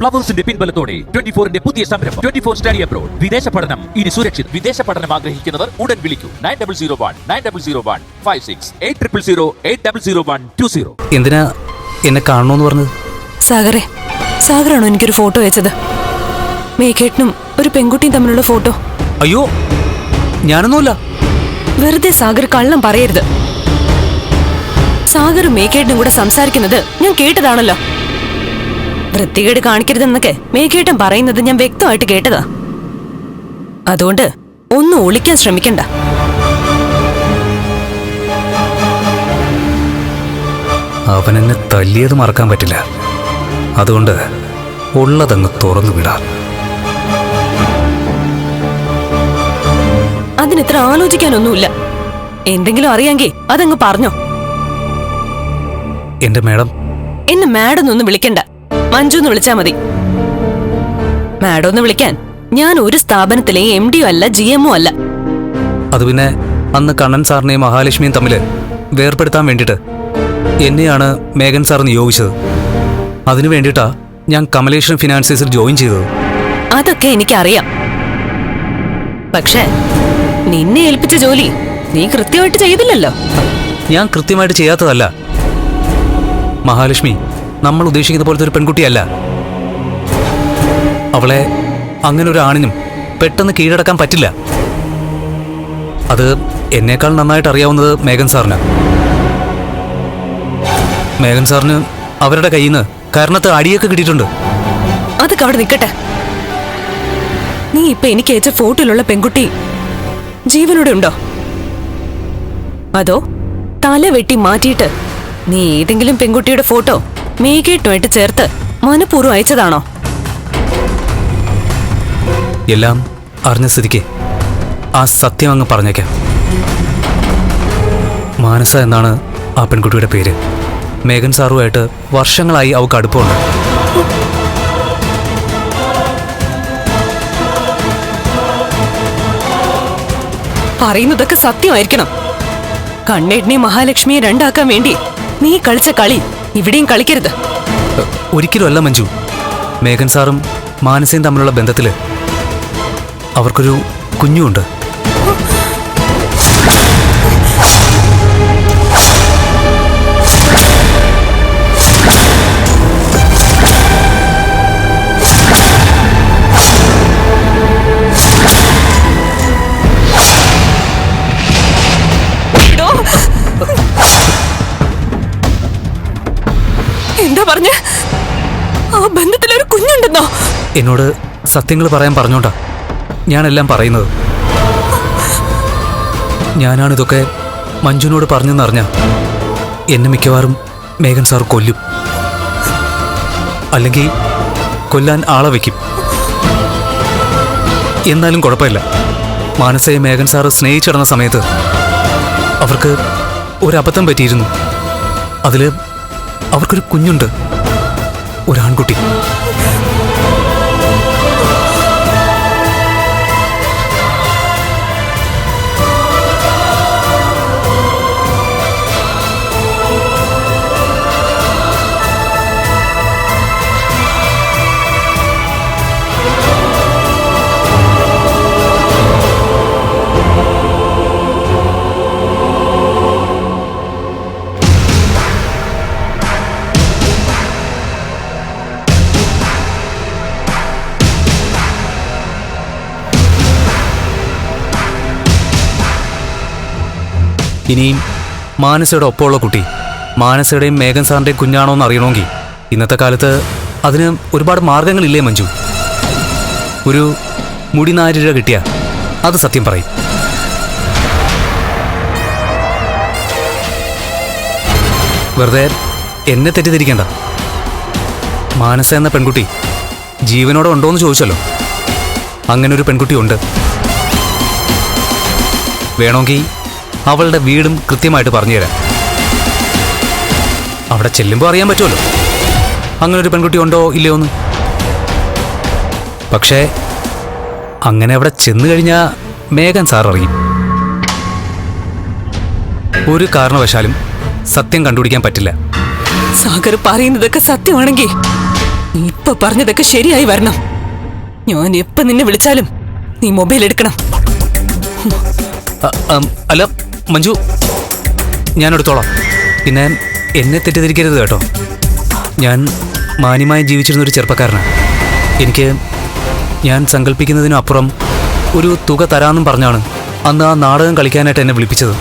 പ്ലവേഴ്സിന്റെ പിൻബലത്തോടെ twenty ഫോറിന്റെ പുതിയ സംരംഭം. Twenty four study abroad. വിദേശ പഠനം. ഇനി സുരക്ഷിത്. വിദേശ പഠനം ആഗ്രഹിക്കുന്നവർ ഉടൻ വിളിക്കൂ. Nine double zero one nine double zero one five six eight triple zero eight double zero one two zero. എന്തിനാ എന്നെ കാണണമെന്ന് പറഞ്ഞത്? സാഗറെ സാഗറാണോ എനിക്കൊരു ഫോട്ടോ അയച്ചത് മേഘേട്ടനും ഒരു പെൺകുട്ടിയും തമ്മിലുള്ള ഫോട്ടോ. അയ്യോ ഞാനൊന്നുമില്ല. വെറുതെ സാഗർ കള്ളം പറയരുത്. സാഗറും മേഘേട്ടനും കൂടെ സംസാരിക്കുന്നത് ഞാൻ കേട്ടതാണല്ലോ. വൃത്തികേട് കാണിക്കരുതെന്നൊക്കെ മേഘേട്ടൻ പറയുന്നത് ഞാൻ വ്യക്തമായിട്ട് കേട്ടതാ. അതുകൊണ്ട് ഒന്നും ഒളിക്കാൻ ശ്രമിക്കണ്ട. അവൻ എന്നെ തല്ലിയത് മറക്കാൻ പറ്റില്ല. അതുകൊണ്ട് ഉള്ളതങ്ങ് തുറന്നു വിടാം. അതിനിത്ര ആലോചിക്കാനൊന്നുമില്ല. എന്തെങ്കിലും അറിയാങ്കി അതങ്ങ് പറഞ്ഞോ. എന്റെ മാഡം. എന്നെ മാഡം ഒന്നും വിളിക്കണ്ട. മഞ്ജു എന്ന് വിളിച്ചാ മതി. മാഡം ഒന്ന് വിളിക്കാൻ. ഞാൻ ഒരു സ്ഥാപനത്തിലെ എം ഡിയോ അല്ല ജി എമ്മോ അല്ല. അത് പിന്നെ അന്ന് കണ്ണൻ സാറിനെയും മഹാലക്ഷ്മിയും തമ്മിൽ വേർപ്പെടുത്താൻ വേണ്ടിയിട്ട് എന്നെയാണ് മേഘൻ സാർ നിയോഗിച്ചത്. അതിനു വേണ്ടിട്ടാ ഞാൻ കമലേഷൻ ഫിനാൻസേഴ്സിൽ ജോയിൻ ചെയ്തത്. അതൊക്കെ എനിക്കറിയാം. പക്ഷേ നിന്നെ ഏൽപ്പിച്ച ജോലി നീ കൃത്യമായിട്ട് ചെയ്തില്ലല്ലോ. ഞാൻ കൃത്യമായിട്ട് ചെയ്യാത്തതല്ല. മഹാലക്ഷ്മി നമ്മൾ ഉദ്ദേശിക്കുന്ന പോലത്തെ ഒരു പെൺകുട്ടിയല്ല. അവളെ അങ്ങനെ ഒരു ആണിനും പെട്ടെന്ന് കീഴടക്കാൻ പറ്റില്ല. അത് എന്നേക്കാൾ നന്നായിട്ട് അറിയാവുന്നത് മേഘൻ സാറിന്. മേഘൻ സാറിന് അവരുടെ കയ്യിൽ നിന്ന് കാരണത്ത് അടിയൊക്കെ കിട്ടിയിട്ടുണ്ട്. അതൊക്കെ അവിടെ നിൽക്കട്ടെ നീ ഇപ്പൊ എനിക്ക് അയച്ച ഫോട്ടോയിലുള്ള പെൺകുട്ടി ജീവനോടെ ഉണ്ടോ? അതോ തല വെട്ടി മാറ്റിയിട്ട് നീ ഏതെങ്കിലും പെൺകുട്ടിയുടെ ഫോട്ടോ മേഘേട്ടുമായിട്ട് ചേർത്ത് മനഃപൂർവം അയച്ചതാണോ? എല്ലാം അറിഞ്ഞ സ്ഥിതിക്ക് ആ സത്യം അങ്ങ് പറഞ്ഞേക്കാം. മാനസ എന്നാണ് ആ പെൺകുട്ടിയുടെ പേര്. മേഘൻ സാറുമായിട്ട് വർഷങ്ങളായി അവൾക്ക് അടുപ്പമുണ്ട്. പറയുന്നതൊക്കെ സത്യമായിരിക്കണം. കണ്ണേടിനെ മഹാലക്ഷ്മിയെ രണ്ടാക്കാൻ വേണ്ടി നീ കളിച്ച കളി ഇവിടെയും കളിക്കരുത്. ഒരിക്കലും അല്ല മഞ്ജു. മേഘൻ സാറും മാനസയും തമ്മിലുള്ള ബന്ധത്തിൽ അവർക്കൊരു കുഞ്ഞുണ്ട് എന്താ പറഞ്ഞ? ആ ബന്ധത്തിൽ ഒരു കുഞ്ഞുണ്ടെന്നോ? എന്നോട് സത്യങ്ങൾ പറയാൻ പറഞ്ഞോണ്ടാ ഞാനെല്ലാം പറയുന്നത്. ഞാനാണിതൊക്കെ മഞ്ജുനോട് പറഞ്ഞെന്നറിഞ്ഞ. എന്നെ മിക്കവാറും മേഘൻ സാർ കൊല്ലും. അല്ലെങ്കിൽ കൊല്ലാൻ ആളെ വയ്ക്കും. എന്നാലും കുഴപ്പമില്ല. മാനസയെ മേഘൻ സാറ് സ്നേഹിച്ചിടന്ന സമയത്ത് അവർക്ക് ഒരബദ്ധം പറ്റിയിരുന്നു. അതിൽ അവർക്കൊരു കുഞ്ഞുണ്ട്. ഒരാൺകുട്ടി. ഇനിയും മാനസയുടെ ഒപ്പമുള്ള കുട്ടി. മാനസയുടെയും മേഘൻ സാറിന്റെയും കുഞ്ഞാണോ എന്ന് അറിയണമെങ്കിൽ ഇന്നത്തെ കാലത്ത് അതിന് ഒരുപാട് മാർഗങ്ങളില്ലേ മഞ്ജു? ഒരു മുടി നാല് രൂപ കിട്ടിയ അത് സത്യം പറയും. വെറുതെ എന്നെ തെറ്റിദ്ധരിക്കണ്ട. മാനസ എന്ന പെൺകുട്ടി ജീവനോടെ ഉണ്ടോ എന്ന് ചോദിച്ചല്ലോ. അങ്ങനൊരു പെൺകുട്ടി ഉണ്ട് വേണമെങ്കിൽ അവളുടെ വീടും കൃത്യമായിട്ട് പറഞ്ഞുതരാം. അവിടെ ചെല്ലുമ്പോൾ അറിയാൻ പറ്റുമല്ലോ. അങ്ങനെ ഒരു പെൺകുട്ടി ഉണ്ടോ ഇല്ലയോ എന്ന്. പക്ഷേ അങ്ങനെ അവിടെ ചെന്നു കഴിഞ്ഞാൽ മേഘൻ സാർ അറിയും ഒരു കാരണവശാലും സത്യം കണ്ടുപിടിക്കാൻ പറ്റില്ല. സാഗർ പറയുന്നതൊക്കെ സത്യമാണെങ്കിൽ നീ ഇപ്പൊ പറഞ്ഞതൊക്കെ ശരിയായി വരണം. ഞാൻ എപ്പ നിന്നെ വിളിച്ചാലും നീ മൊബൈൽ എടുക്കണം അല്ല മഞ്ജു ഞാൻ എടുത്തോളാം പിന്നെ എന്നെ തെറ്റിദ്ധരിക്കരുത് കേട്ടോ. ഞാൻ മാന്യമായി ജീവിച്ചിരുന്ന ഒരു ചെറുപ്പക്കാരനാണ് എനിക്ക് ഞാൻ സങ്കല്പിക്കുന്നതിനും അപ്പുറം ഒരു തുക തരാമെന്നും പറഞ്ഞാണ് അന്ന് ആ നാടകം കളിക്കാനായിട്ട് എന്നെ വിളിപ്പിച്ചത്.